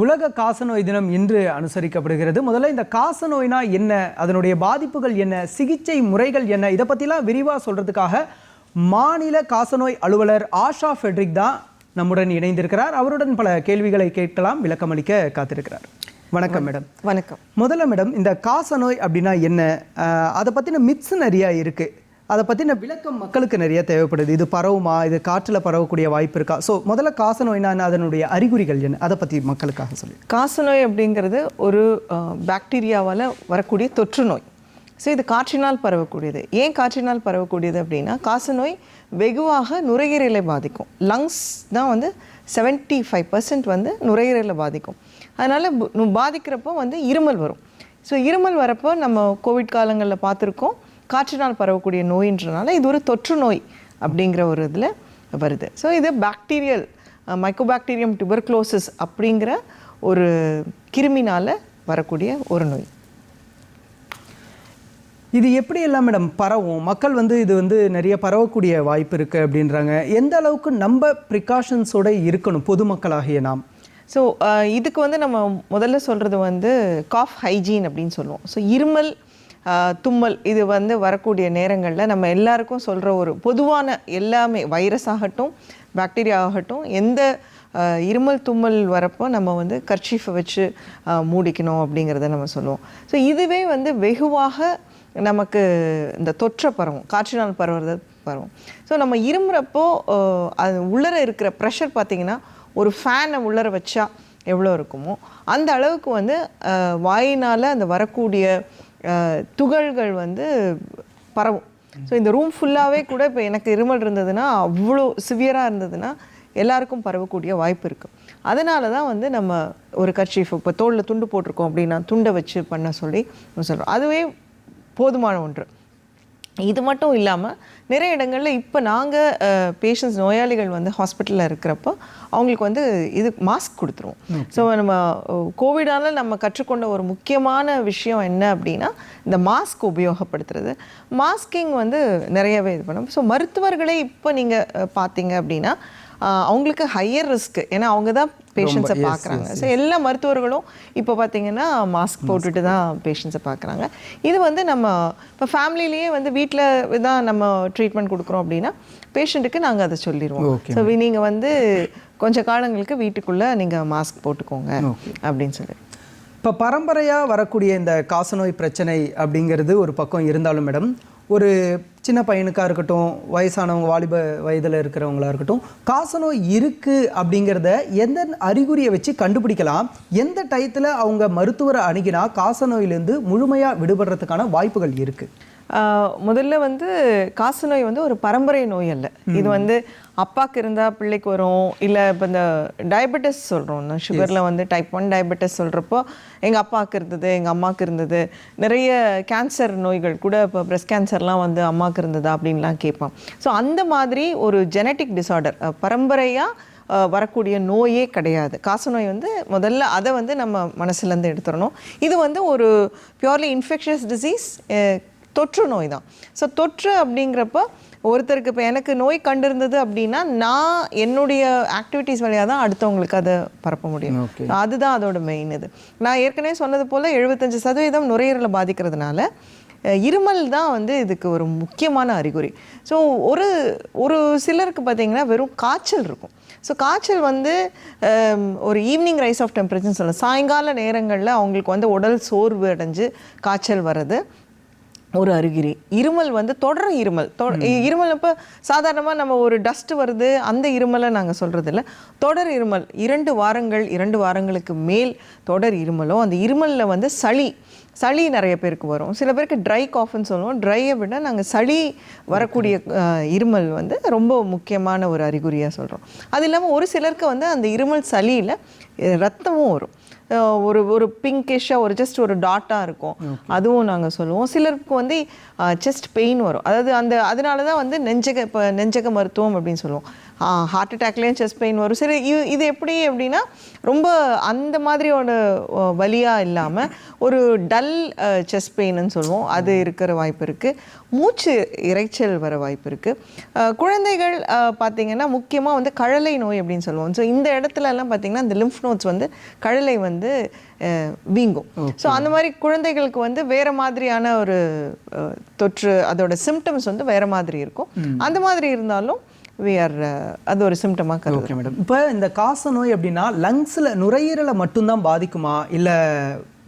உலக காசநோய் தினம் இன்று அனுசரிக்கப்படுகிறது. முதல்ல இந்த காசநோய்னா என்ன? அதனுடைய பாதிப்புகள் என்ன? சிகிச்சை முறைகள் என்ன? இதை பற்றிலாம் விரிவாக சொல்கிறதுக்காக மாநில காசநோய் அலுவலர் ஆஷா ஃபெட்ரிக் தான் நம்முடன் இணைந்திருக்கிறார். அவருடன் பல கேள்விகளை கேட்கலாம். விளக்கமளிக்க காத்திருக்கிறார். வணக்கம் மேடம். வணக்கம். முதல்ல மேடம் இந்த காசநோய் அப்படின்னா என்ன? அதை பற்றின மித்ஸ் நிறையா இருக்குது அதை பற்றின விளக்கம் மக்களுக்கு நிறைய தேவைப்படுது. இது பரவுமா? இது காற்றில் பரவக்கூடிய வாய்ப்பு இருக்கா? ஸோ முதல்ல காசநோய்னா என்ன? அதனுடைய அறிகுறிகள் என்ன? அதை பற்றி மக்களுக்காக சொல்லி. காசநோய் அப்படிங்கிறது ஒரு பாக்டீரியாவால் வரக்கூடிய தொற்று நோய். ஸோ இது காற்றினால் பரவக்கூடியது. ஏன் காற்றினால் பரவக்கூடியது அப்படின்னா காசநோய் வெகுவாக நுரையீரலை பாதிக்கும். லங்ஸ் தான் வந்து 75% ஃபைவ் பர்சன்ட் வந்து நுரையீரலை பாதிக்கும். அதனால் பாதிக்கிறப்போ வந்து இருமல் வரும். ஸோ இருமல் வரப்போ நம்ம கோவிட் காலங்களில் பார்த்துருக்கோம். காற்றினால் பரவக்கூடிய நோயின்றனால இது ஒரு தொற்று நோய் அப்படிங்கிற ஒரு இதில் வருது. ஸோ இது பாக்டீரியல் மைக்கோபாக்டீரியம் டியூபர்குலோசிஸ் அப்படிங்கிற ஒரு கிருமினால் வரக்கூடிய ஒரு நோய். இது எப்படி எல்லாம் மேடம் பரவும்? மக்கள் வந்து இது வந்து நிறைய பரவக்கூடிய வாய்ப்பு இருக்குது அப்படின்றாங்க. எந்த அளவுக்கு நம்ம ப்ரிகாஷன்ஸோட இருக்கணும் பொதுமக்களாகிய நாம்? ஸோ இதுக்கு வந்து நம்ம முதல்ல சொல்கிறது வந்து காஃப் ஹைஜீன் அப்படின்னு சொல்லுவோம். ஸோ இருமல் தும்மல் இது வந்து வரக்கூடிய நேரங்களில் நம்ம எல்லாருக்கும் சொல்கிற ஒரு பொதுவான எல்லாமே வைரஸ் ஆகட்டும் பாக்டீரியா ஆகட்டும் எந்த இருமல் தும்மல் வரப்போ நம்ம வந்து கர்ச்சீஃபை வச்சு மூடிக்கணும் அப்படிங்கிறத நம்ம சொல்லுவோம். ஸோ இதுவே வந்து வெகுவாக நமக்கு இந்த தொற்றை பரவும் காற்றினால் பரவுறது பரவும். ஸோ நம்ம இருமுறப்போ அது உள்ளர இருக்கிற ப்ரெஷர் பார்த்திங்கன்னா ஒரு ஃபேனை உள்ளர வச்சா எவ்வளோ இருக்குமோ அந்த அளவுக்கு வந்து வாயினால் அந்த வரக்கூடிய துகள்கள் வந்து பரவும். ஸோ இந்த ரூம் ஃபுல்லாகவே கூட இப்போ எனக்கு இருமல் இருந்ததுன்னா அவ்வளோ சிவியராக இருந்ததுன்னா எல்லாருக்கும் பரவக்கூடிய வாய்ப்பு இருக்குது அதனால தான் வந்து நம்ம ஒரு கர்ச்சீஃப் இப்போ தோளில் துண்டு போட்டிருக்கோம் அப்படின்னா துண்டை வச்சு பண்ண சொல்லி சொல்கிறோம் அதுவே போதுமான ஒன்று. இது மட்டும் இல்லாமல் நிறைய இடங்களில் இப்போ நாங்கள் பேஷண்ட்ஸ் நோயாளிகள் வந்து ஹாஸ்பிட்டலில் இருக்கிறப்போ அவங்களுக்கு வந்து இது மாஸ்க் கொடுத்துருவோம். ஸோ நம்ம கோவிடால் நம்ம கற்றுக்கொண்ட ஒரு முக்கியமான விஷயம் என்ன அப்படின்னா இந்த மாஸ்க் உபயோகப்படுத்துறது. மாஸ்கிங் வந்து நிறையவே இது பண்ணும். ஸோ மருத்துவர்களே இப்போ நீங்கள் பார்த்தீங்க அப்படின்னா அவங்களுக்கு ஹையர் ரிஸ்க் ஏன்னா அவங்க தான் பேஷண்ட்ஸை பார்க்குறாங்க. ஸோ எல்லா மருத்துவர்களும் இப்போ பார்த்தீங்கன்னா மாஸ்க் போட்டுட்டு தான் பேஷண்ட்ஸை பார்க்குறாங்க. இது வந்து நம்ம இப்போ ஃபேமிலிலேயே வந்து வீட்டில் தான் நம்ம ட்ரீட்மெண்ட் கொடுக்குறோம் அப்படின்னா பேஷண்ட்டுக்கு நாங்கள் அதை சொல்லிடுவோம் ஸோ நீங்கள் வந்து கொஞ்ச காலங்களுக்கு வீட்டுக்குள்ளே நீங்கள் மாஸ்க் போட்டுக்கோங்க அப்படின்னு சொல்லி. இப்போ பரம்பரையாக வரக்கூடிய இந்த காசநோய் பிரச்சனை அப்படிங்கிறது ஒரு பக்கம் இருந்தாலும் மேடம் ஒரு சின்ன பையனுக்காக இருக்கட்டும் வயசானவங்க வாலிப வயதில் இருக்கிறவங்களா இருக்கட்டும் காசநோய் இருக்குது அப்படிங்கிறத எந்த அறிகுறியை வச்சு கண்டுபிடிக்கலாம்? எந்த டயத்தில் அவங்க மருத்துவரை அணுகினா காசநோயிலேருந்து முழுமையாக விடுபடுறதுக்கான வாய்ப்புகள் இருக்குது முதல்ல வந்து காசநோய் வந்து ஒரு பரம்பரை நோய் அல்ல. இது வந்து அப்பாக்கு இருந்தால் பிள்ளைக்கு வரும் இல்லை இப்போ இந்த டயபெட்டிஸ் சொல்கிறோம் சுகரில் வந்து டைப் ஒன் டயபெட்டிஸ் சொல்கிறப்போ எங்கள் அப்பாவுக்கு இருந்தது எங்கள் அம்மாவுக்கு இருந்தது. நிறைய கேன்சர் நோய்கள் கூட இப்போ பிரஸ்ட் கேன்சர்லாம் வந்து அம்மாவுக்கு இருந்ததா அப்படின்லாம் கேட்பான். ஸோ அந்த மாதிரி ஒரு ஜெனட்டிக் டிசார்டர் பரம்பரையாக வரக்கூடிய நோயே கிடையாது. காசநோய் வந்து முதல்ல அதை வந்து நம்ம மனசுலேருந்து எடுத்துடணும். இது வந்து ஒரு பியூர்லி இன்ஃபெக்ஷஸ் டிசீஸ் தொற்று நோய் தான். ஸோ தொற்று அப்படிங்கிறப்ப ஒருத்தருக்கு இப்போ எனக்கு நோய் கண்டிருந்தது அப்படின்னா நான் என்னுடைய ஆக்டிவிட்டீஸ் வழியாக தான் அடுத்தவங்களுக்கு அதை பரப்ப முடியும். அதுதான் அதோட மெயின் இது. நான் ஏற்கனவே சொன்னது போல் எழுபத்தஞ்சு சதவீதம் நுரையீரலை பாதிக்கிறதுனால இருமல் தான் வந்து இதுக்கு ஒரு முக்கியமான அறிகுறி. ஸோ ஒரு ஒரு சிலருக்கு பார்த்தீங்கன்னா வெறும் காய்ச்சல் இருக்கும். ஸோ காய்ச்சல் வந்து ஒரு ஈவினிங் ரைஸ் ஆஃப் டெம்பரேச்சர்னு சொல்லலாம். சாயங்கால நேரங்களில் அவங்களுக்கு வந்து உடல் சோர்வு அடைஞ்சு காய்ச்சல் வர்றது. ஒரு அறிகுறி இருமல் வந்து தொடர் இருமல். இருமல் இப்போ சாதாரணமாக நம்ம ஒரு டஸ்ட் வருது அந்த இருமலை நாங்கள் சொல்கிறது இல்லை தொடர் இருமல் இரண்டு வாரங்கள் இரண்டு வாரங்களுக்கு மேல் தொடர் இருமலோ அந்த இருமலில் வந்து சளி சளி நிறைய பேருக்கு வரும். சில பேருக்கு ட்ரை காஃப்னு சொல்லுவோம். ட்ரையை விட நாங்கள் சளி வரக்கூடிய இருமல் வந்து ரொம்ப முக்கியமான ஒரு அறிகுறியாக சொல்கிறோம் அது இல்லாமல் ஒரு சிலருக்கு வந்து அந்த இருமல் சளியில் ரத்தமும் வரும். ஒரு ஒரு பிங்கிஷாக ஒரு ஜஸ்ட் ஒரு டாட்டாக இருக்கும். அதுவும் நாங்கள் சொல்லுவோம். சிலருக்கு வந்து செஸ்ட் பெயின் வரும். அதாவது அந்த அதனால தான் வந்து நெஞ்சக இப்போ நெஞ்சக மருத்துவம் அப்படின்னு சொல்லுவோம். ஹார்ட் அட்டாக்லேயும் செஸ்ட் பெயின் வரும். சரி இது இது எப்படி அப்படின்னா ரொம்ப அந்த மாதிரியோட அஹ், வலியா இல்லாமல் ஒரு டல் செஸ்ட் பெயின்னு சொல்லுவோம். அது இருக்கிற வாய்ப்பு இருக்குது மூச்சு இரைச்சல் வர வாய்ப்பு இருக்குது குழந்தைகள் பார்த்தீங்கன்னா முக்கியமாக வந்து கழலை நோய் அப்படின்னு சொல்லுவோம். ஸோ இந்த இடத்துல எல்லாம் பார்த்தீங்கன்னா இந்த லிம்ஃப் நோட்ஸ் வந்து கழலை வந்து வீங்கும். ஸோ அந்த மாதிரி குழந்தைகளுக்கு வந்து வேற மாதிரியான ஒரு தொற்று அதோட சிம்டம்ஸ் வந்து வேற மாதிரி இருக்கும். அந்த மாதிரி இருந்தாலும் we are அஹ், அது ஒரு சிம்டமாக கருது ஓகே மேடம் இப்போ இந்த காச நோய் அப்படின்னா லங்ஸில் நுரையீரலை மட்டும்தான் பாதிக்குமா? இல்லை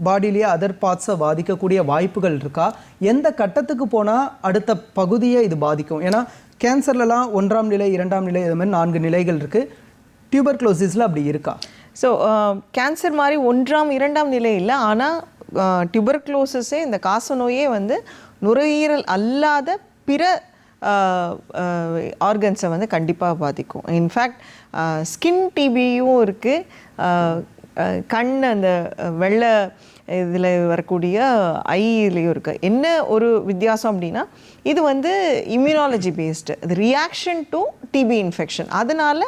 பாடியிலேயே அதர் பார்ட்ஸை பாதிக்கக்கூடிய வாய்ப்புகள் இருக்கா? எந்த கட்டத்துக்கு போனால் அடுத்த பகுதியை இது பாதிக்கும்? ஏன்னா கேன்சர்லலாம் ஒன்றாம் நிலை இரண்டாம் நிலை இது மாதிரி நான்கு நிலைகள் இருக்குது டியூபர் க்ளோசிஸில் அப்படி இருக்கா? ஸோ கேன்சர் மாதிரி ஒன்றாம் இரண்டாம் நிலை இல்லை ஆனால் டியூபர்க்ளோசிஸே இந்த காச நோயே வந்து நுரையீரல் அல்லாத பிற ஆர்கன்ஸை வந்து கண்டிப்பாக பாதிக்கும். இன்ஃபேக்ட் ஸ்கின் டிபியும் இருக்குது கண் அந்த வெள்ளை இதில் வரக்கூடிய ஐலையும் இருக்குது என்ன ஒரு வித்தியாசம் அப்படின்னா இது வந்து இம்யூனாலஜி பேஸ்டு இது ரியாக்ஷன் டு டிபி இன்ஃபெக்ஷன் அதனால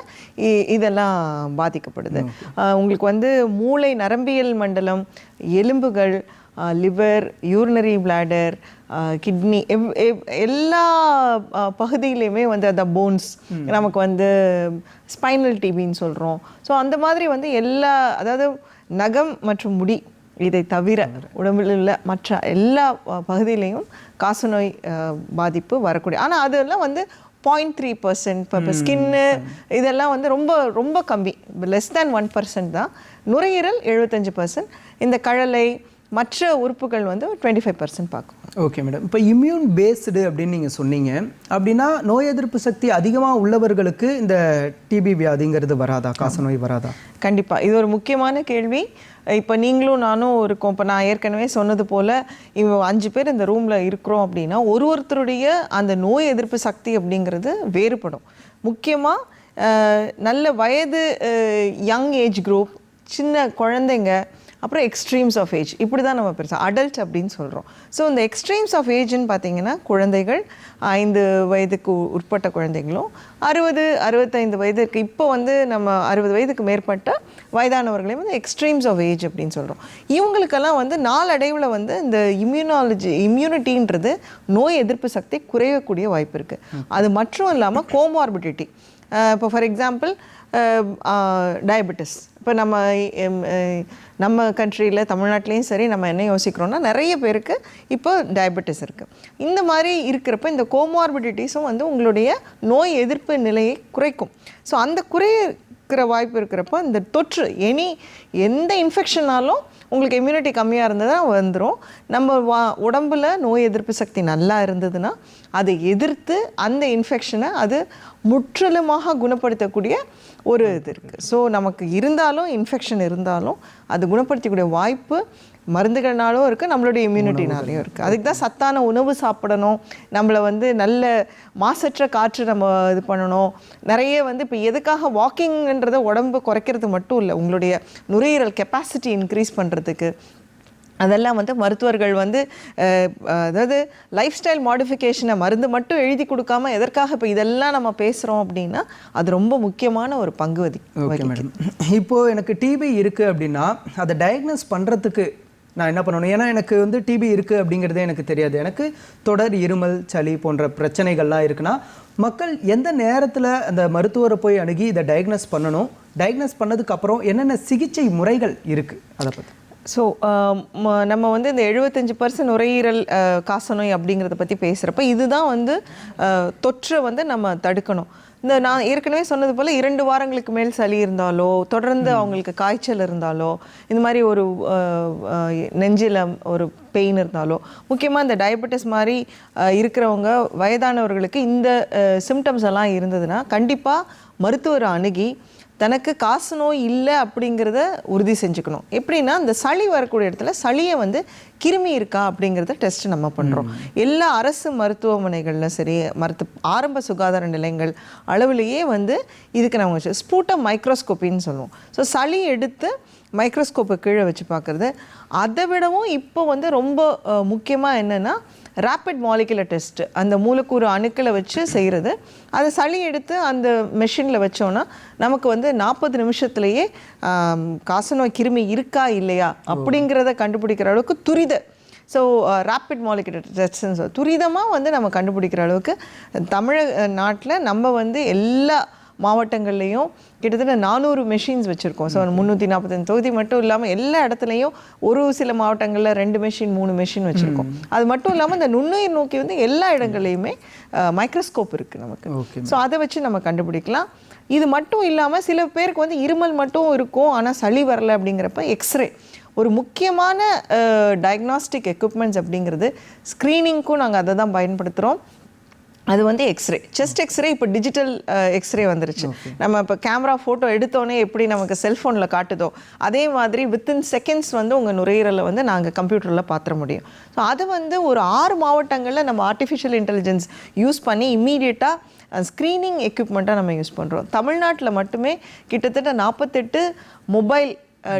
இதெல்லாம் பாதிக்கப்படுது. உங்களுக்கு வந்து மூளை நரம்பியல் மண்டலம் எலும்புகள் லிவர் யூரினரி பிளாடர் கிட்னி எல்லா அஹ், பகுதியிலையுமே வந்து அந்த போன்ஸ் நமக்கு வந்து ஸ்பைனல் டிபின்னு சொல்கிறோம் ஸோ அந்த மாதிரி வந்து எல்லா அதாவது நகம் மற்றும் முடி இதை தவிர உடம்பில் உள்ள மற்ற எல்லா பகுதியிலையும் காசநோய் பாதிப்பு வரக்கூடிய ஆனால் அதெல்லாம் வந்து பாயிண்ட் த்ரீ பர்சன்ட் இப்போ ஸ்கின்னு இதெல்லாம் வந்து ரொம்ப ரொம்ப கம்மி. லெஸ் தேன் ஒன் பர்சன்ட் தான். நுரையீரல் எழுபத்தஞ்சு பர்சன்ட் இந்த கழலை மற்ற உறுப்புகள் வந்து டுவெண்ட்டி ஃபைவ் பர்சன்ட் பார்க்கும். ஓகே மேடம் இப்போ இம்யூன் பேஸ்டு அப்படின்னு நீங்கள் சொன்னீங்க. அப்படின்னா நோய் எதிர்ப்பு சக்தி அதிகமாக உள்ளவர்களுக்கு இந்த டிபி வியாதிங்கிறது வராதா? காசநோய் வராதா? கண்டிப்பாக இது ஒரு முக்கியமான கேள்வி. இப்போ நீங்களும் நானும் இருக்கோம் இப்போ நான் ஏற்கனவே சொன்னது போல் இவ அஞ்சு பேர் இந்த ரூமில் இருக்கிறோம் அப்படின்னா ஒரு ஒருத்தருடைய அந்த நோய் எதிர்ப்பு சக்தி அப்படிங்கிறது வேறுபடும். முக்கியமாக நல்ல வயது யங் ஏஜ் குரூப் சின்ன குழந்தைங்க அப்புறம் எக்ஸ்ட்ரீம்ஸ் ஆஃப் ஏஜ் இப்படி தான் நம்ம பெருசாக அடல்ட் அப்படின்னு சொல்கிறோம் ஸோ இந்த எக்ஸ்ட்ரீம்ஸ் ஆஃப் ஏஜ்னு பார்த்தீங்கன்னா குழந்தைகள் ஐந்து வயதுக்கு உட்பட்ட குழந்தைகளும் அறுபது அறுபத்தைந்து வயதுக்கு இப்போ வந்து நம்ம அறுபது வயதுக்கு மேற்பட்ட வயதானவர்களையும் வந்து எக்ஸ்ட்ரீம்ஸ் ஆஃப் ஏஜ் அப்படின்னு சொல்கிறோம் இவங்களுக்கெல்லாம் வந்து நாளடைவில் வந்து இந்த இம்யூனாலஜி இம்யூனிட்டின்றது நோய் எதிர்ப்பு சக்தி குறையக்கூடிய வாய்ப்பு இருக்குது அது மட்டும் இல்லாமல் கோமார்பிடிட்டி இப்போ ஃபார் எக்ஸாம்பிள் டயபெட்டிஸ் இப்போ நம்ம நம்ம கண்ட்ரியில் தமிழ்நாட்டிலையும் சரி நம்ம என்ன யோசிக்கிறோம்னா நிறைய பேருக்கு இப்போ டயபெட்டிஸ் இருக்குது இந்த மாதிரி இருக்கிறப்ப இந்த கோமார்பிடிட்டிஸும் வந்து உங்களுடைய நோய் எதிர்ப்பு நிலையை குறைக்கும். ஸோ அந்த குறைய இருக்கிற வாய்ப்பு இருக்கிறப்ப இந்த தொற்று எனி எந்த இன்ஃபெக்ஷனாலும் உங்களுக்கு இம்யூனிட்டி கம்மியாக இருந்ததுன்னா வந்துடும் நம்ம வா உடம்பில் நோய் எதிர்ப்பு சக்தி நல்லா இருந்ததுன்னா அதை எதிர்த்து அந்த இன்ஃபெக்ஷனை அது முற்றிலுமாக குணப்படுத்தக்கூடிய ஒரு இது இருக்குது ஸோ நமக்கு இருந்தாலும் இன்ஃபெக்ஷன் இருந்தாலும் அது குணப்படுத்தக்கூடிய வாய்ப்பு மருந்துகள்னாலும் இருக்குது நம்மளுடைய இம்யூனிட்டினாலையும் இருக்குது அதுக்கு தான் சத்தான உணவு சாப்பிடணும். நம்மளை வந்து நல்ல மாசற்ற காற்று நம்ம இது பண்ணணும். நிறைய வந்து இப்போ எதுக்காக வாக்கிங்ன்றத உடம்பு குறைக்கிறது மட்டும் இல்லை உங்களுடைய நுரையீரல் கெப்பாசிட்டி இன்க்ரீஸ் பண்ணுறதுக்கு அதெல்லாம் வந்து மருத்துவர்கள் வந்து அதாவது லைஃப் ஸ்டைல் மாடிஃபிகேஷனை மருந்து மட்டும் எழுதி கொடுக்காம எதற்காக இப்போ இதெல்லாம் நம்ம பேசுகிறோம் அப்படின்னா அது ரொம்ப முக்கியமான ஒரு பங்கு வதி ஓகே மேடம். இப்போது எனக்கு டிபி இருக்குது அப்படின்னா அதை டயக்னோஸ் பண்ணுறதுக்கு நான் என்ன பண்ணணும்? ஏன்னா எனக்கு வந்து டிபி இருக்குது அப்படிங்கிறதே எனக்கு தெரியாது. எனக்கு தொடர் இருமல் சளி போன்ற பிரச்சனைகள்லாம் இருக்குன்னா மக்கள் எந்த நேரத்தில் அந்த மருத்துவரை போய் அணுகி இதை டயக்னோஸ் பண்ணணும்? டயக்னோஸ் பண்ணதுக்கப்புறம் என்னென்ன சிகிச்சை முறைகள் இருக்குது அதை பற்றி ஸோ நம்ம வந்து இந்த எழுபத்தஞ்சு பர்சன்ட் நுரையீரல் காசநோய் அப்படிங்கிறத பற்றி பேசுகிறப்ப இதுதான் வந்து தொற்றை வந்து நம்ம தடுக்கணும். இந்த நான் ஏற்கனவே சொன்னது போல் இரண்டு வாரங்களுக்கு மேல் சளி இருந்தாலோ தொடர்ந்து அவங்களுக்கு காய்ச்சல் இருந்தாலோ இந்த மாதிரி ஒரு நெஞ்சில் ஒரு பெயின் இருந்தாலோ முக்கியமாக இந்த டயபெட்டிஸ் மாதிரி இருக்கிறவங்க வயதானவர்களுக்கு இந்த சிம்டம்ஸ் எல்லாம் இருந்ததுன்னா கண்டிப்பாக மருத்துவரை அணுகி தனக்கு காசு நோய் இல்லை அப்படிங்கிறத உறுதி செஞ்சுக்கணும். எப்படின்னா இந்த சளி வரக்கூடிய இடத்துல சளியை வந்து கிருமி இருக்கா அப்படிங்கிறத டெஸ்ட் நம்ம பண்ணுறோம் எல்லா அரசு மருத்துவமனைகளில் சரி மருத்து ஆரம்ப சுகாதார நிலையங்கள் அளவுலேயே வந்து இதுக்கு நம்ம ஸ்பூட்டம் மைக்ரோஸ்கோப்பின்னு சொல்லுவோம். ஸோ சளி எடுத்து மைக்ரோஸ்கோப்பை கீழே வச்சு பார்க்குறது. அதை விடவும் இப்போ வந்து ரொம்ப முக்கியமாக என்னென்னா ரேப்பிட் மாலிகுலர் டெஸ்ட்டு அந்த மூலக்கூறு அணுக்களை வச்சு செய்கிறது அதை சளி எடுத்து அந்த மெஷினில் வச்சோன்னா நமக்கு வந்து நாற்பது நிமிஷத்துலேயே காசநோய் கிருமி இருக்கா இல்லையா அப்படிங்கிறத கண்டுபிடிக்கிற அளவுக்கு துரித ஸோ ரேப்பிட் மாலிகுலர் டெஸ்ட்னு துரிதமாக வந்து நம்ம கண்டுபிடிக்கிற அளவுக்கு தமிழக நாட்டில் நம்ம வந்து எல்லா மாவட்டங்கள்லேயும் கிட்டத்தட்ட நானூறு மெஷின்ஸ் வச்சுருக்கோம். ஸோ முந்நூற்றி நாற்பத்தஞ்சு தொகுதி மட்டும் இல்லாமல் எல்லா இடத்துலையும் ஒரு சில மாவட்டங்களில் ரெண்டு மெஷின் மூணு மெஷின் வச்சுருக்கோம். அது மட்டும் இல்லாமல் இந்த நுண்ணுயிர் நோக்கி வந்து எல்லா இடங்கள்லையுமே மைக்ரோஸ்கோப் இருக்குது நமக்கு. ஸோ அதை வச்சு நம்ம கண்டுபிடிக்கலாம். இது மட்டும் இல்லாமல் சில பேருக்கு வந்து இருமல் மட்டும் இருக்கும் ஆனால் சளி வரல அப்படிங்கிறப்ப எக்ஸ்ரே ஒரு முக்கியமான டயக்னாஸ்டிக் எக்யூப்மெண்ட்ஸ் அப்படிங்கிறது ஸ்க்ரீனிங்க்கும் நாங்கள் அதை தான் பயன்படுத்துகிறோம் அது வந்து எக்ஸ்ரே செஸ்ட் எக்ஸ்ரே இப்போ டிஜிட்டல் எக்ஸ்ரே வந்துருச்சு. நம்ம இப்போ கேமரா ஃபோட்டோ எடுத்தோன்னே எப்படி நமக்கு செல்ஃபோனில் காட்டுதோ அதே மாதிரி வித்தின் செகண்ட்ஸ் வந்து உங்கள் நுரையீரலை வந்து நாங்கள் கம்ப்யூட்டரில் பார்த்துட முடியும். ஸோ அது வந்து ஒரு ஆறு மாவட்டங்களில் நம்ம ஆர்டிஃபிஷியல் இன்டெலிஜென்ஸ் யூஸ் பண்ணி இம்மீடியட்டாக ஸ்க்ரீனிங் எக்யூப்மெண்ட்டாக நம்ம யூஸ் பண்ணுறோம் தமிழ்நாட்டில் மட்டுமே கிட்டத்தட்ட நாற்பத்தெட்டு மொபைல்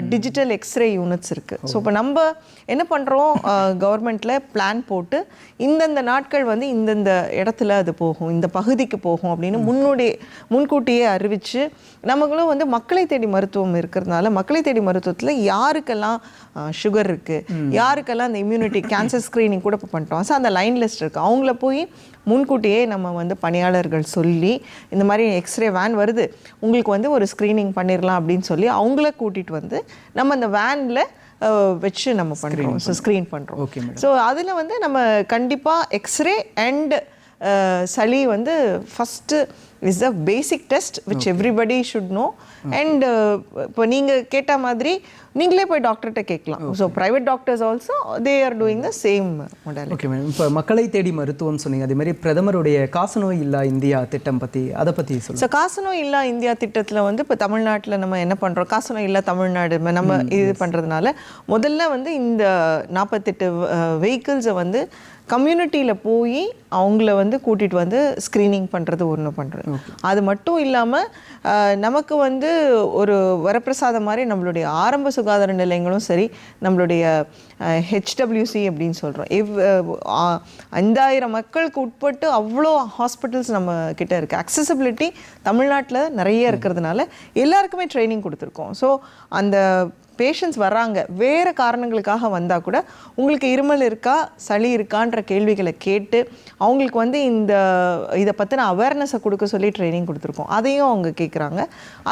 டிஜிட்டல் எக்ஸ்ரே யூனிட்ஸ் இருக்குது ஸோ இப்போ நம்ம என்ன பண்ணுறோம் கவர்மெண்ட்டில் பிளான் போட்டு இந்தந்த நாட்கள் வந்து இந்தந்த இடத்துல அது போகும் இந்த பகுதிக்கு போகும் அப்படின்னு முன்னோடி முன்கூட்டியே அறிவித்து நமங்களும் வந்து மக்களை தேடி மருத்துவம் இருக்கிறதுனால மக்களை தேடி மருத்துவத்தில் யாருக்கெல்லாம் சுகர் இருக்குது யாருக்கெல்லாம் அந்த இம்யூனிட்டி கேன்சர் ஸ்க்ரீனிங் கூட இப்போ பண்ணிட்டோம் ஸோ அந்த லைன் லிஸ்ட் இருக்குது அவங்கள போய் முன்கூட்டியே நம்ம வந்து பணியாளர்கள் சொல்லி இந்த மாதிரி எக்ஸ்ரே வேன் வருது உங்களுக்கு வந்து ஒரு ஸ்க்ரீனிங் பண்ணிடலாம் அப்படின்னு சொல்லி அவங்கள கூட்டிகிட்டு வந்து நம்ம அந்த வேனில் வச்சு நம்ம பண்ணுறோம் ஸோ ஸ்க்ரீன் பண்ணுறோம் ஓகே ஸோ அதில் வந்து நம்ம கண்டிப்பாக எக்ஸ்ரே அண்ட் சளி வந்து first is a basic test which everybody should know and இப்போ நீங்கள் கேட்ட மாதிரி நீங்களே போய் டாக்டர்கிட்ட கேட்கலாம். So private doctors also they are doing the same model okay madam இப்போ மக்களை தேடி மருத்துவம் சொன்னீங்க. அதே மாதிரி பிரதமருடைய காசநோய் இல்லா இந்தியா திட்டம் பற்றி அதை பற்றி சொல்லுங்கள் ஸோ காசநோய் இல்லா இந்தியா திட்டத்தில் வந்து இப்போ தமிழ்நாட்டில் நம்ம என்ன பண்ணுறோம் காசநோய் இல்லா தமிழ்நாடு நம்ம இது பண்ணுறதுனால முதல்ல வந்து இந்த நாற்பத்தெட்டு வெஹிக்கிள்ஸை வந்து கம்யூனிட்டியில் போய் அவங்கள வந்து கூட்டிகிட்டு வந்து ஸ்க்ரீனிங் பண்ணுறது ஒன்று பண்ணுறது அது மட்டும் இல்லாமல் நமக்கு வந்து ஒரு வரப்பிரசாதம் மாதிரி நம்மளுடைய ஆரம்ப சுகாதார நிலையங்களும் சரி நம்மளுடைய ஹெச்டபிள்யூசி அப்படின்னு சொல்கிறோம் எவ் ஐந்தாயிரம் மக்களுக்கு உட்பட்டு அவ்வளோ ஹாஸ்பிட்டல்ஸ் நம்ம கிட்ட இருக்குது அக்சசபிலிட்டி தமிழ்நாட்டில் நிறைய இருக்கிறதுனால எல்லாருக்குமே ட்ரைனிங் கொடுத்துருக்கோம். ஸோ அந்த பேஷண்ட்ஸ் வர்றாங்க. வேறு காரணங்களுக்காக வந்தால் கூட உங்களுக்கு இருமல் இருக்கா சளி இருக்கான்ற கேள்விகளை கேட்டு அவங்களுக்கு வந்து இந்த இதை பற்றின அவேர்னஸை கொடுக்க சொல்லி ட்ரைனிங் கொடுத்துருக்கோம். அதையும் அவங்க கேட்குறாங்க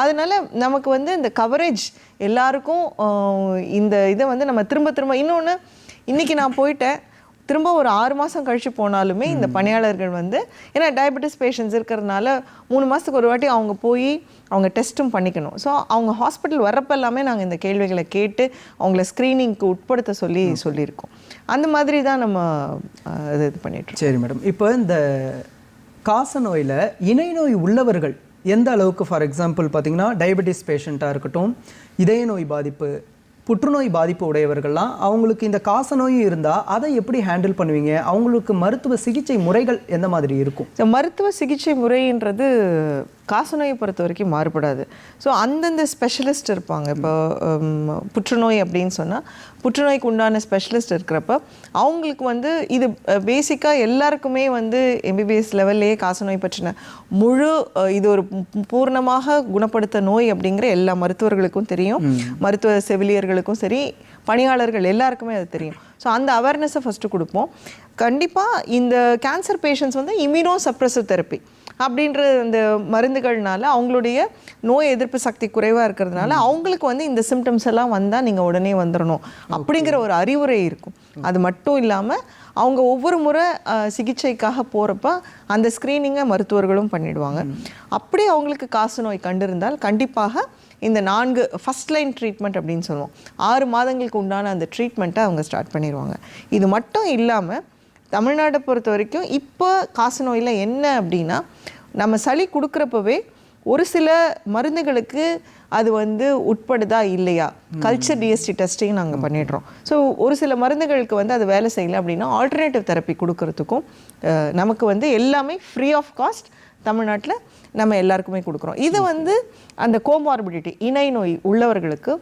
அதனால் நமக்கு வந்து இந்த கவரேஜ் எல்லாருக்கும் இந்த இதை வந்து நம்ம திரும்ப திரும்ப இன்னொன்று இன்றைக்கி நான் போயிட்டேன். திரும்ப ஒரு ஆறு மாதம் கழிச்சு போனாலுமே இந்த பணியாளர்கள் வந்து ஏன்னா டயபெட்டிஸ் பேஷண்ட்ஸ் இருக்கிறதுனால மூணு மாதத்துக்கு ஒரு வாட்டி அவங்க போய் அவங்க டெஸ்ட்டும் பண்ணிக்கணும். ஸோ அவங்க ஹாஸ்பிட்டல் வர்றப்ப எல்லாமே நாங்கள் இந்த கேள்விகளை கேட்டு அவங்கள ஸ்க்ரீனிங்க்கு உட்படுத்த சொல்லி சொல்லியிருக்கோம். அந்த மாதிரி தான் நம்ம இது இது பண்ணிட்டு சரி மேடம். இப்போ இந்த காசநோயில் இணை நோய் உள்ளவர்கள் எந்த அளவுக்கு ஃபார் எக்ஸாம்பிள் பார்த்தீங்கன்னா டயபெட்டிஸ் பேஷண்ட்டாக இருக்கட்டும் இதய நோய் பாதிப்பு புற்றுநோய் பாதிப்பு உடையவர்கள்லாம் அவங்களுக்கு இந்த காசநோயும் இருந்தால் அதை எப்படி ஹேண்டில் பண்ணுவீங்க? அவங்களுக்கு மருத்துவ சிகிச்சை முறைகள் எந்த மாதிரி இருக்கும்? மருத்துவ சிகிச்சை முறைன்றது காசநோயை பொறுத்த வரைக்கும் மாறுபடாது. ஸோ அந்தந்த ஸ்பெஷலிஸ்ட் இருப்பாங்க. இப்போ புற்றுநோய் அப்படின்னு சொன்னால் புற்றுநோய்க்கு உண்டான ஸ்பெஷலிஸ்ட் இருக்கிறப்ப அவங்களுக்கு வந்து இது பேசிக்காக எல்லாருக்குமே வந்து எம்பிபிஎஸ் லெவல்லையே காசநோய் பற்றின முழு இது ஒரு பூர்ணமாக குணப்படுத்த நோய் அப்படிங்கிற எல்லா மருத்துவர்களுக்கும் தெரியும். மருத்துவ செவிலியர்களுக்கும் சரி பணியாளர்கள் எல்லாருக்குமே அது தெரியும். ஸோ அந்த அவேர்னஸை ஃபஸ்ட்டு கொடுப்போம். கண்டிப்பாக இந்த கேன்சர் பேஷண்ட்ஸ் வந்து இம்யூனோ சப்ரசிவ் தெரப்பி அப்படின்ற அந்த மருந்துகள்னால அவங்களுடைய நோய் எதிர்ப்பு சக்தி குறைவாக இருக்கிறதுனால அவங்களுக்கு வந்து இந்த சிம்டம்ஸ் எல்லாம் வந்தால் நீங்கள் உடனே வந்துடணும் அப்படிங்கிற ஒரு அறிவுரை இருக்கும். அது மட்டும் இல்லாமல் அவங்க ஒவ்வொரு முறை சிகிச்சைக்காக போகிறப்ப அந்த ஸ்க்ரீனிங்கை மருத்துவர்களும் பண்ணிடுவாங்க. அப்படி அவங்களுக்கு காசு நோய் கண்டிருந்தால் கண்டிப்பாக இந்த நான்கு ஃபஸ்ட் லைன் ட்ரீட்மெண்ட் அப்படின்னு சொல்லுவோம். ஆறு மாதங்களுக்கு உண்டான அந்த ட்ரீட்மெண்ட்டை அவங்க ஸ்டார்ட் பண்ணிடுவாங்க. இது மட்டும் இல்லாமல் தமிழ்நாட்டை பொறுத்த வரைக்கும் இப்போ காசு நோயில் என்ன அப்படின்னா நம்ம சளி கொடுக்குறப்பவே ஒரு சில மருந்துகளுக்கு அது வந்து உட்படுதா இல்லையா? கல்ச்சர் டிஎஸ்டி டெஸ்டிங் நாங்கள் பண்ணிடுறோம். ஸோ ஒரு சில மருந்துகளுக்கு வந்து அது வேலை செய்யலை அப்படின்னா ஆல்டர்னேட்டிவ் தெரப்பி கொடுக்கறதுக்கும் நமக்கு வந்து எல்லாமே ஃப்ரீ ஆஃப் காஸ்ட் தமிழ்நாட்டில் நம்ம எல்லாருக்குமே கொடுக்குறோம். இது வந்து அந்த கோமார்பிடிட்டி இணை நோய் உள்ளவர்களுக்கு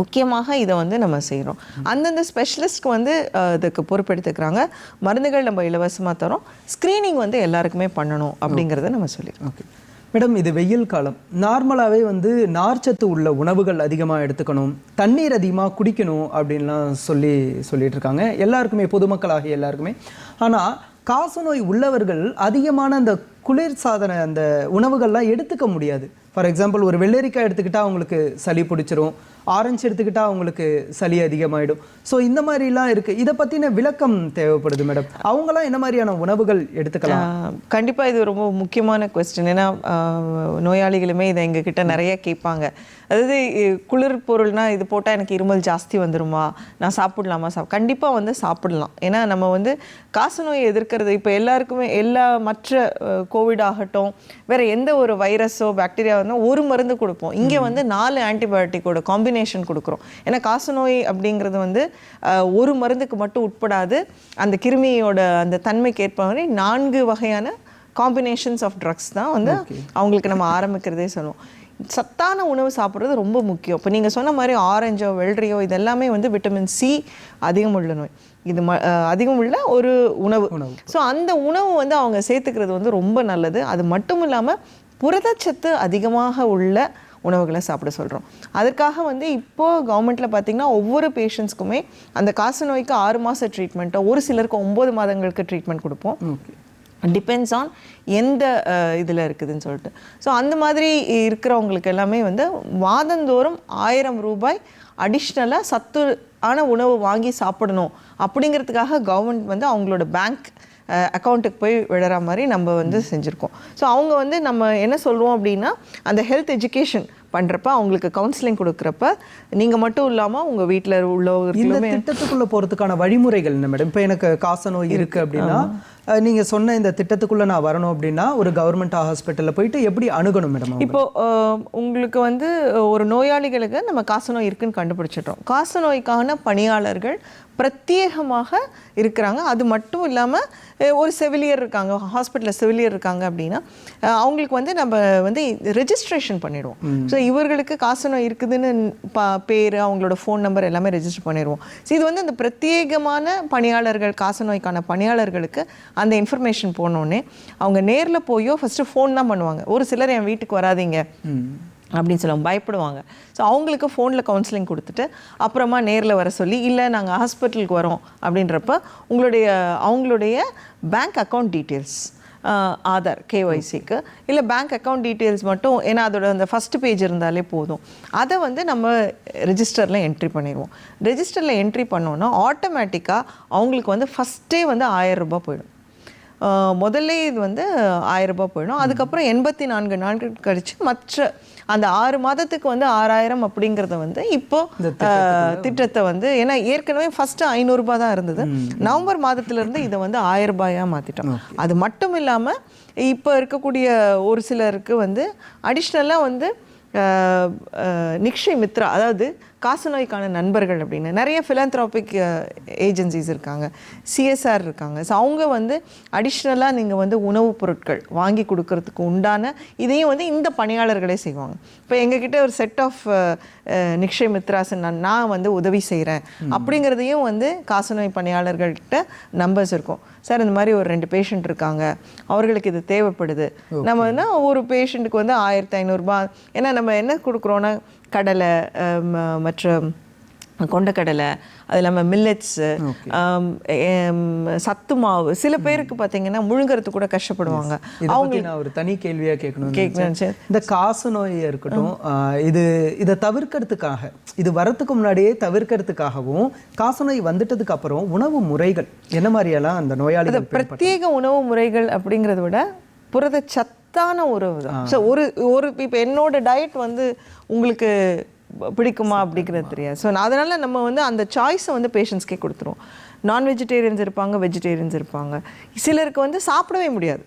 முக்கியமாக இதை வந்து நம்ம செய்கிறோம் அந்தந்த ஸ்பெஷலிஸ்ட்க்கு வந்து இதுக்கு பொறுப்பெடுத்துக்கிறாங்க. மருந்துகள் நம்ம இலவசமாக தரோம். ஸ்க்ரீனிங் வந்து எல்லாருக்குமே பண்ணணும் அப்படிங்கிறத நம்ம சொல்லிடுறோம் ஓகே. மேடம் இது வெயில் காலம். நார்மலாகவே வந்து நார்ச்சத்து உள்ள உணவுகள் அதிகமாக எடுத்துக்கணும். தண்ணீர் அதிகமாக குடிக்கணும் அப்படின்லாம் சொல்லி சொல்லிட்டு இருக்காங்க எல்லாருக்குமே பொதுமக்களாகிய எல்லாருக்குமே. ஆனால் காசநோய் உள்ளவர்கள் அதிகமான அந்த குளிர் சாதன அந்த உணவுகள்லாம் எடுத்துக்க முடியாது. ஃபார் எக்ஸாம்பிள் ஒரு வெள்ளரிக்காய் எடுத்துக்கிட்டால் அவங்களுக்கு சளி பிடிச்சிரும். ஆரஞ்சு எடுத்துக்கிட்டால் அவங்களுக்கு சளி அதிகமாயிடும். ஸோ இந்த மாதிரிலாம் இருக்குது இதை பற்றின விளக்கம் தேவைப்படுது மேடம் அவங்களாம் என்ன மாதிரியான உணவுகள் எடுத்துக்கலாம்? கண்டிப்பாக இது ரொம்ப முக்கியமான கொஸ்டின் ஏன்னா நோயாளிகளுமே இதை எங்ககிட்ட நிறைய கேட்பாங்க. அதாவது குளிர் பொருள்னால் இது போட்டால் எனக்கு இருமல் ஜாஸ்தி வந்துருமா? நான் சாப்பிடலாமா? சாப் கண்டிப்பாக வந்து சாப்பிடலாம். ஏன்னா நம்ம வந்து காசநோயை எதிர்க்கிறது. இப்போ எல்லாருக்குமே எல்லா மற்ற கோவிட் ஆகட்டும் வேற எந்த ஒரு வைரஸோ பாக்டீரியா வந்து ஒரு மருந்து கொடுப்போம். இங்கே வந்து நாலு ஆன்டிபயோட்டிக்கோட காம்பினேஷன் கொடுக்குறோம். ஏன்னா காசநோய் அப்படிங்கிறது வந்து ஒரு மருந்துக்கு மட்டும் உட்படாது அந்த கிருமியோட அந்த தன்மைக்கு ஏற்ப மாதிரி நான்கு வகையான காம்பினேஷன்ஸ் ஆஃப் ட்ரக்ஸ் தான் வந்து அவங்களுக்கு நம்ம ஆரம்பிக்கிறதே சொல்லுவோம். சத்தான உணவு சாப்பிட்றது ரொம்ப முக்கியம். இப்போ நீங்கள் சொன்ன மாதிரி ஆரஞ்சோ வெள்ளரியோ இது எல்லாமே வந்து விட்டமின் சி அதிகம் உள்ள நோய். இது ம அதிகம் உள்ள ஒரு உணவு. ஸோ அந்த உணவு வந்து அவங்க சேர்த்துக்கிறது வந்து ரொம்ப நல்லது. அது மட்டும் இல்லாமல் புரதச்சத்து அதிகமாக உள்ள உணவுகளை சாப்பிட சொல்கிறோம் அதற்காக வந்து இப்போது கவர்மெண்ட்டில் பார்த்தீங்கன்னா ஒவ்வொரு பேஷண்ட்ஸ்க்குமே அந்த காச நோய்க்கு ஆறு மாத ட்ரீட்மெண்ட்டோ ஒரு சிலருக்கு ஒம்பது மாதங்களுக்கு ட்ரீட்மெண்ட் கொடுப்போம். டிபெண்ட்ஸ் ஆன் எந்த இதில் இருக்குதுன்னு சொல்லிட்டு. ஸோ அந்த மாதிரி இருக்கிறவங்களுக்கு எல்லாமே வந்து மாதந்தோறும் ஆயிரம் ரூபாய் அடிஷ்னலாக சத்து ஆன உணவு வாங்கி சாப்பிடணும் அப்படிங்கிறதுக்காக கவர்மெண்ட் வந்து அவங்களோட பேங்க் அக்கௌண்ட்டுக்கு போய் விடுற மாதிரி நம்ம வந்து செஞ்சுருக்கோம். ஸோ அவங்க வந்து நம்ம என்ன சொல்லுவோம் அப்படின்னா அந்த ஹெல்த் எஜுகேஷன் பண்ணுறப்ப அவங்களுக்கு கவுன்சிலிங் கொடுக்குறப்ப நீங்கள் மட்டும் இல்லாமல் உங்கள் வீட்டில் உள்ளவர்களுமே திட்டத்துக்குள்ள போறதுக்கான வழிமுறைகள் என்ன மேடம் இப்போ எனக்கு காச நோய் இருக்கு. அப்படின்னா அஹ், நீங்க சொன்ன இந்த திட்டத்துக்குள்ள நான் வரணும் அப்படின்னா ஒரு கவர்மெண்ட் ஹாஸ்பிட்டல்ல போயிட்டு எப்படி அணுகணும் மேடம்? இப்போ உங்களுக்கு வந்து ஒரு நோயாளிகளுக்கு நம்ம காசநோய் இருக்குன்னு கண்டுபிடிச்சிட்டோம் காசநோய்க்கான பணியாளர்கள் பிரத்யேகமாக இருக்கிறாங்க. அது மட்டும் இல்லாமல் ஒரு செவிலியர் இருக்காங்க ஹாஸ்பிட்டலில் செவிலியர் இருக்காங்க அப்படின்னா அவங்களுக்கு வந்து நம்ம வந்து ரெஜிஸ்ட்ரேஷன் பண்ணிடுவோம். ஸோ இவர்களுக்கு காசநோய் இருக்குதுன்னு பா பேர் அவங்களோட ஃபோன் நம்பர் எல்லாமே ரெஜிஸ்டர் பண்ணிடுவோம். ஸோ இது வந்து அந்த பிரத்யேகமான பணியாளர்கள் காசநோய்க்கான பணியாளர்களுக்கு அந்த இன்ஃபர்மேஷன் போனோடனே அவங்க நேரில் போயோ ஃபஸ்ட்டு ஃபோன் தான் பண்ணுவாங்க. ஒரு சிலர் என் வீட்டுக்கு வராதீங்க. அப்படின்னு சொல்லுவாங்க. பயப்படுவாங்க. ஸோ அவங்களுக்கு ஃபோனில் கவுன்சிலிங் கொடுத்துட்டு அப்புறமா நேரில் வர சொல்லி இல்லை நாங்கள் ஹாஸ்பிட்டலுக்கு வரோம். அப்படின்றப்ப உங்களுடைய அவங்களுடைய பேங்க் அக்கௌண்ட் டீட்டெயில்ஸ் ஆதார் கேஒய்சிக்கு இல்லை பேங்க் அக்கௌண்ட் டீட்டெயில்ஸ் மட்டும் ஏன்னா அதோட அந்த ஃபஸ்ட் பேஜ் இருந்தாலே போதும். அதை வந்து நம்ம ரெஜிஸ்டரில் என்ட்ரி பண்ணிடுவோம். ரெஜிஸ்டரில் என்ட்ரி பண்ணோன்னா ஆட்டோமேட்டிக்காக அவங்களுக்கு வந்து ஃபஸ்ட்டே வந்து ஆயிரம் ரூபாய் போயிடும். முதல்ல இது வந்து ஆயிரம் ரூபாய் போயிடும். அதுக்கப்புறம் எண்பத்தி நான்கு நாட்கள் கழிச்சு மற்ற அந்த ஆறு மாதத்துக்கு வந்து ஆறாயிரம் அப்படிங்கிறத வந்து இப்போ திட்டத்தை வந்து ஏன்னா ஏற்கனவே ஃபர்ஸ்ட் ஐநூறுரூபா தான் இருந்தது. நவம்பர் மாதத்துல இருந்து இதை வந்து ஆயிரம் ரூபாயா மாத்திட்டோம் அது மட்டும் இல்லாம இப்போ இருக்கக்கூடிய ஒரு சிலருக்கு வந்து அடிஷ்னலாக வந்து நிக்ஷய் மித்ரா அதாவது காசநோய்க்கான நண்பர்கள் அப்படின்னு நிறைய ஃபிலாந்த்ராபிக் ஏஜென்சிஸ் இருக்காங்க. சிஎஸ்ஆர் இருக்காங்க. ஸோ அவங்க வந்து அடிஷ்னலாக நீங்கள் வந்து உணவுப் பொருட்கள் வாங்கி கொடுக்கறதுக்கு உண்டான இதையும் வந்து இந்த பணியாளர்களே செய்வாங்க. இப்போ எங்ககிட்ட ஒரு செட் ஆஃப் நிக்ஷய் மித்ராஸ் நான் நான் வந்து உதவி செய்கிறேன் அப்படிங்கிறதையும் வந்து காசநோய் பணியாளர்கள்கிட்ட நம்பர்ஸ் இருக்கும். சார் இந்த மாதிரி ஒரு ரெண்டு பேஷண்ட் இருக்காங்க. அவர்களுக்கு இது தேவைப்படுது. நம்ம வந்து ஒரு பேஷண்ட்டுக்கு வந்து ஆயிரத்தி ஐநூறுரூபா ஏன்னா நம்ம என்ன கொடுக்குறோன்னா கடலை மற்ற கொண்டக்கடலை அது இல்லாமல் மில்லட்ஸு சத்து மாவு. சில பேருக்கு பார்த்தீங்கன்னா முழுங்கிறது கூட கஷ்டப்படுவாங்க. பத்தி நான் ஒரு தனி கேள்வியா கேட்கணும் கேட்கணும் இந்த காச நோய் இருக்கட்டும் இது இதை தவிர்க்கிறதுக்காக இது வரத்துக்கு முன்னாடியே தவிர்க்கிறதுக்காகவும் காசநோய் வந்துட்டதுக்கு அப்புறம் உணவு முறைகள் என்ன மாதிரியெல்லாம் அந்த நோயாளிகள் பிரத்யேக உணவு முறைகள் அப்படிங்கிறத விட புரத சத்தான உறவு தான். ஸோ ஒரு ஒரு இப்போ என்னோட டயட் வந்து உங்களுக்கு பிடிக்குமா அப்படிங்கிறது தெரியாது. ஸோ அதனால நம்ம வந்து அந்த சாய்ஸை வந்து பேஷண்ட்ஸ்க்கே கொடுத்துருவோம். நான் வெஜிடேரியன்ஸ் இருப்பாங்க வெஜிடேரியன்ஸ் இருப்பாங்க. சிலருக்கு வந்து சாப்பிடவே முடியாது.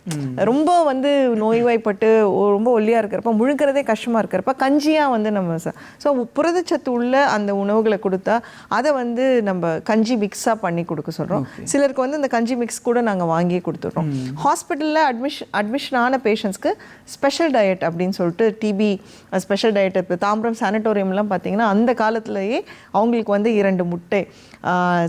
ரொம்ப வந்து நோய்வாய்ப்பட்டு ரொம்ப ஒல்லியாக இருக்கிறப்ப முழுக்கிறதே கஷ்டமாக இருக்கிறப்ப கஞ்சியாக வந்து நம்ம ஸோ புரதச்சத்து உள்ள அந்த உணவுகளை கொடுத்தா அதை வந்து நம்ம கஞ்சி மிக்ஸாக பண்ணி கொடுக்க சொல்கிறோம் சிலருக்கு வந்து இந்த கஞ்சி மிக்ஸ் கூட நாங்கள் வாங்கியே கொடுத்துட்றோம். ஹாஸ்பிட்டலில் அட்மிஷன் அட்மிஷன் ஆன பேஷண்ட்ஸ்க்கு ஸ்பெஷல் டயட் அப்படின்னு சொல்லிட்டு டிபி ஸ்பெஷல் டயட் இப்போ தாம்பரம் சானிட்டோரியம்லாம் பார்த்தீங்கன்னா அந்த காலத்திலேயே அவங்களுக்கு வந்து இரண்டு முட்டை.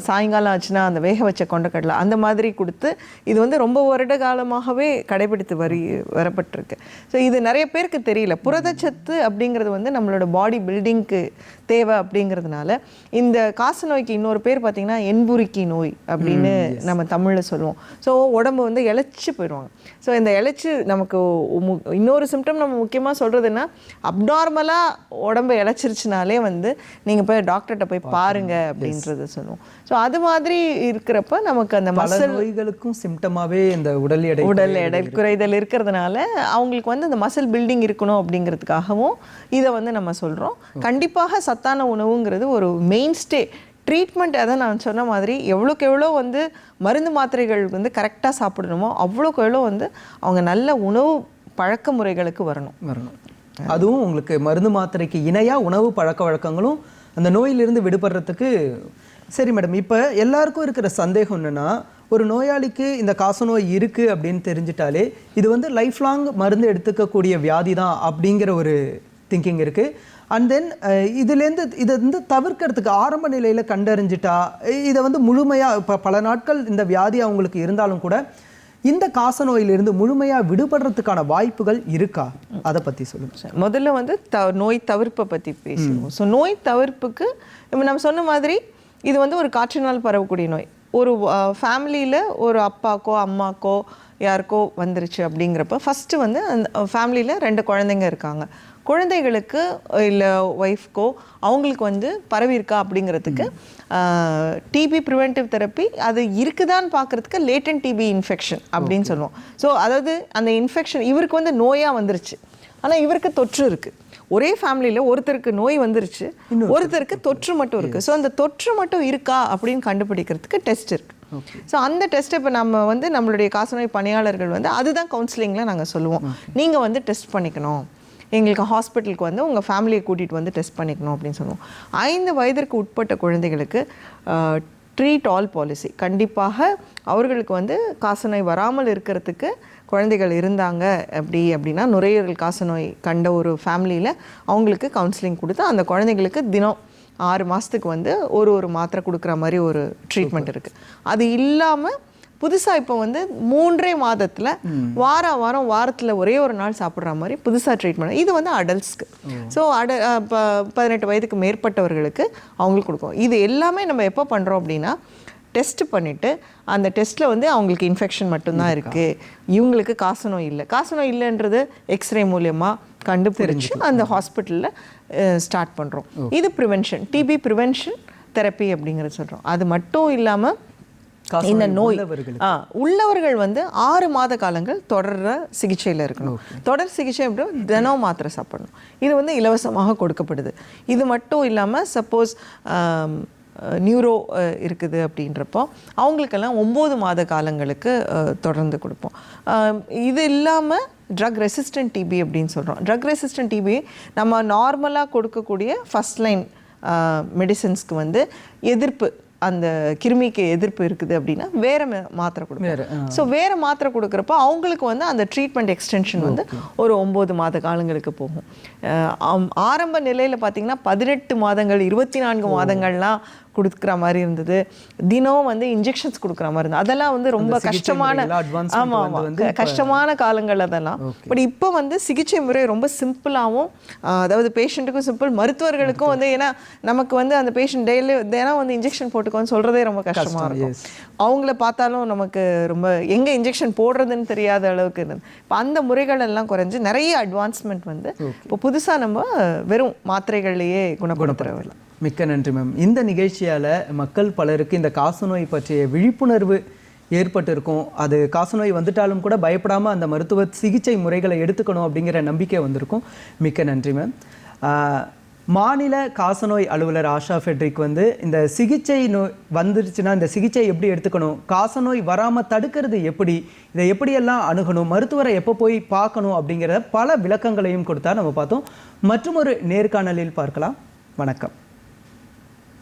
சாயங்காலம் ஆச்சுன்னா அந்த வேக வச்ச கொண்டக்கடலை அந்த மாதிரி கொடுத்து இது வந்து ரொம்ப வருட காலமாகவே கடைபிடித்து வரி வரப்பட்டிருக்கு. ஸோ இது நிறைய பேருக்கு தெரியல. புரதச்சத்து அப்படிங்கிறது வந்து நம்மளோட பாடி பில்டிங்க்கு தேவை அப்படிங்கிறதுனால இந்த காச நோய்க்கு இன்னொரு பேர் பார்த்தீங்கன்னா என்புரிக்கி நோய் அப்படின்னு நம்ம தமிழில் சொல்லுவோம். ஸோ உடம்பு வந்து இழைச்சி போயிடுவாங்க. ஸோ இந்த இழைச்சி நமக்கு இன்னொரு சிம்டம் நம்ம முக்கியமாக சொல்கிறதுன்னா அப்நார்மலாக உடம்பு இழைச்சிருச்சுனாலே வந்து நீங்கள் போய் டாக்டர்கிட்ட போய் பாருங்க அப்படின்றத சொல்லுவோம். ஸோ அது மாதிரி இருக்கிறப்ப நமக்கு அந்த மசில் நோய்களுக்கும் சிம்டமாவே இந்த உடல் எடை உடல் எடை குறைதல் இருக்கிறதுனால அவங்களுக்கு வந்து அந்த மசில் பில்டிங் இருக்கணும் அப்படிங்கிறதுக்காகவும் இதை வந்து நம்ம சொல்கிறோம் கண்டிப்பாக சத்தான உணவுங்கிறது ஒரு மெயின் ஸ்டே ட்ரீட்மெண்ட் அதை நான் சொன்ன மாதிரி எவ்வளோக்கு எவ்வளோ வந்து மருந்து மாத்திரைகள் வந்து கரெக்டாக சாப்பிடணுமோ அவ்வளோக்கு எவ்வளோ வந்து அவங்க நல்ல உணவு பழக்க முறைகளுக்கு வரணும். வரணும். அதுவும் உங்களுக்கு மருந்து மாத்திரைக்கு இணையாக உணவு பழக்க வழக்கங்களும் அந்த நோயிலிருந்து விடுபடுறதுக்கு சரி மேடம் இப்போ எல்லாருக்கும் இருக்கிற சந்தேகம் என்னென்னா ஒரு நோயாளிக்கு இந்த காசநோய் இருக்குது அப்படின்னு தெரிஞ்சிட்டாலே இது வந்து லைஃப் லாங் மருந்து எடுத்துக்கக்கூடிய வியாதி தான் அப்படிங்கிற ஒரு திங்கிங் இருக்குது அண்ட் தென் இதுலேருந்து இதை வந்து தவிர்க்கிறதுக்கு ஆரம்ப நிலையில் கண்டறிஞ்சிட்டா இதை வந்து முழுமையாக இப்போ பல நாட்கள் இந்த வியாதி அவங்களுக்கு இருந்தாலும் கூட இந்த காசநோயிலிருந்து முழுமையாக விடுபடுறதுக்கான வாய்ப்புகள் இருக்கா? அதை பற்றி சொல்லுங்க. சரி, முதல்ல வந்து த நோய் தவிர்ப்பை பற்றி பேசுவோம். ஸோ நோய் தவிர்ப்புக்கு இப்போ நம்ம சொன்ன மாதிரி இது வந்து ஒரு காற்றினால் பரவக்கூடிய நோய். ஒரு ஃபேமிலியில் ஒரு அப்பாக்கோ அம்மாக்கோ யாருக்கோ வந்துருச்சு அப்படிங்கிறப்ப ஃபஸ்ட்டு வந்து அந்த ஃபேமிலியில் ரெண்டு குழந்தைங்க இருக்காங்க. குழந்தைகளுக்கு இல்லை ஒய்ஃப்க்கோ அவங்களுக்கு வந்து பரவியிருக்கா அப்படிங்கிறதுக்கு டிபி ப்ரிவென்டிவ் தெரப்பி அது இருக்குதான்னு பார்க்கறதுக்கு லேட்டன் டிபி இன்ஃபெக்ஷன் அப்படின்னு சொல்லுவோம். ஸோ அதாவது அந்த இன்ஃபெக்ஷன் இவருக்கு வந்து நோயாக வந்துருச்சு. ஆனால் இவருக்கு தொற்று இருக்குது ஒரே ஃபேமிலியில் ஒருத்தருக்கு நோய் வந்துருச்சு ஒருத்தருக்கு தொற்று மட்டும் இருக்குது ஸோ அந்த தொற்று மட்டும் இருக்கா அப்படின்னு கண்டுபிடிக்கிறதுக்கு டெஸ்ட் இருக்குது ஸோ அந்த டெஸ்ட் இப்போ நம்ம வந்து நம்மளுடைய காசநோய் பணியாளர்கள் வந்து அதுதான் கவுன்சிலிங்கில் நாங்கள் சொல்லுவோம். நீங்கள் வந்து டெஸ்ட் பண்ணிக்கணும். எங்களுக்கு ஹாஸ்பிட்டலுக்கு வந்து உங்கள் ஃபேமிலியை கூட்டிகிட்டு வந்து டெஸ்ட் பண்ணிக்கணும் அப்படின்னு சொல்லுவோம் ஐந்து வயதிற்கு உட்பட்ட குழந்தைகளுக்கு ட்ரீட் ஆல் பாலிசி கண்டிப்பாக அவர்களுக்கு வந்து காசநோய் வராமல் இருக்கிறதுக்கு குழந்தைகள் இருந்தாங்க அப்படி அப்படின்னா நுரையீரல் காசநோய் கண்ட ஒரு ஃபேமிலியில் அவங்களுக்கு கவுன்சிலிங் கொடுத்து அந்த குழந்தைங்களுக்கு தினம் ஆறு மாதத்துக்கு வந்து ஒரு ஒரு மாத்திரை கொடுக்குற மாதிரி ஒரு ட்ரீட்மெண்ட் இருக்குது அது இல்லாமல் புதுசாக இப்போ வந்து மூன்றே மாதத்தில் வாரம் வாரம் வாரத்தில் ஒரே ஒரு நாள் சாப்பிட்ற மாதிரி புதுசாக ட்ரீட்மெண்ட் இது வந்து அடல்ட்ஸ்க்கு ஸோ அட பதினெட்டு வயதுக்கு மேற்பட்டவர்களுக்கு அவங்களுக்கு கொடுக்கும். இது எல்லாமே நம்ம எப்போ பண்ணுறோம் அப்படின்னா டெஸ்ட் பண்ணிவிட்டு அந்த டெஸ்ட்டில் வந்து அவங்களுக்கு இன்ஃபெக்ஷன் மட்டும்தான் இருக்குது இவங்களுக்கு காசநோய் இல்லை. காசநோய் இல்லைன்றது எக்ஸ்ரே மூலியமாக கண்டுபிடிச்சு அந்த ஹாஸ்பிட்டலில் ஸ்டார்ட் பண்ணுறோம் இது ப்ரிவென்ஷன் டிபி ப்ரிவென்ஷன் தெரப்பி அப்படிங்கிறது சொல்கிறோம் அது மட்டும் இல்லாமல் இந்த நோய் உள்ளவர்கள் வந்து ஆறு மாத காலங்கள் தொடர்ற சிகிச்சையில் இருக்கணும். தொடர் சிகிச்சை அப்படி தினம் மாத்திரை சாப்பிடணும். இது வந்து இலவசமாக கொடுக்கப்படுது. இது மட்டும் இல்லாமல் சப்போஸ் நியூரோ இருக்குது அப்படின்றப்போ அவங்களுக்கெல்லாம் ஒம்பது மாத காலங்களுக்கு தொடர்ந்து கொடுப்போம். இது இல்லாமல் ட்ரக் ரெசிஸ்டன்ட் டிபி அப்படின்னு சொல்கிறோம் ட்ரக் ரெசிஸ்டன்ட் டிபி நம்ம நார்மலாக கொடுக்கக்கூடிய ஃபஸ்ட் லைன் மெடிசின்ஸ்க்கு வந்து எதிர்ப்பு அந்த கிருமிக்கு எதிர்ப்பு இருக்குது அப்படின்னா வேற மாத்திரை கொடுப்போம். ஸோ வேற மாத்திரை கொடுக்குறப்ப அவங்களுக்கு வந்து அந்த ட்ரீட்மெண்ட் எக்ஸ்டென்ஷன் வந்து ஒரு ஒம்பது மாத காலங்களுக்கு போகும். ஆரம்ப நிலையில் பார்த்தீங்கன்னா பதினெட்டு மாதங்கள் இருபத்தி நான்கு மாதங்கள்லாம் கொடுக்குற மாதிரி இருந்தது. தினம் வந்து இன்ஜெக்ஷன்ஸ் கொடுக்குற மாதிரி இருந்தது. அதெல்லாம் வந்து ரொம்ப கஷ்டமான முறையில advancement ஆமா வந்து ஆமா. வந்து க- கஷ்டமான காலங்கள் அதெல்லாம். பட் இப்போ வந்து சிகிச்சை முறை ரொம்ப சிம்பிளாகவும் அதாவது பேஷண்ட்டுக்கும் சிம்பிள் மருத்துவர்களுக்கும் வந்து ஏன்னா நமக்கு வந்து அந்த பேஷண்ட் டெய்லி தினம் வந்து இன்ஜெக்ஷன் போட்டுக்கோன்னு சொல்றதே ரொம்ப கஷ்டமா இருக்கும். அவங்கள பார்த்தாலும் நமக்கு ரொம்ப எங்க இன்ஜெக்ஷன் போடுறதுன்னு தெரியாத அளவுக்கு இருந்தது. இப்போ அந்த முறைகள் எல்லாம் குறைஞ்சு நிறைய அட்வான்ஸ்மெண்ட் வந்து இப்போ புதுசா நம்ம வெறும் மாத்திரைகள்லயே குணப்படுத்துறவர் மிக்க நன்றி மேம் இந்த நிகழ்ச்சியால் மக்கள் பலருக்கு இந்த காசநோய் பற்றிய விழிப்புணர்வு ஏற்பட்டிருக்கும். அது காசநோய் வந்துட்டாலும் கூட பயப்படாமல் அந்த மருத்துவ சிகிச்சை முறைகளை எடுத்துக்கணும் அப்படிங்கிற நம்பிக்கை வந்திருக்கும். மிக்க நன்றி மேம் மாநில காசநோய் அலுவலர் ஆஷா ஃபெட்ரிக் வந்து இந்த சிகிச்சை நோய் வந்துருச்சுன்னா இந்த சிகிச்சை எப்படி எடுத்துக்கணும்? காசநோய் வராமல் தடுக்கிறது எப்படி? இதை எப்படியெல்லாம் அணுகணும்? மருத்துவரை எப்போ போய் பார்க்கணும்? அப்படிங்கிற பல விளக்கங்களையும் கொடுத்தா நம்ம பார்த்தோம். மற்றும் ஒரு நேர்காணலில் பார்க்கலாம். வணக்கம்.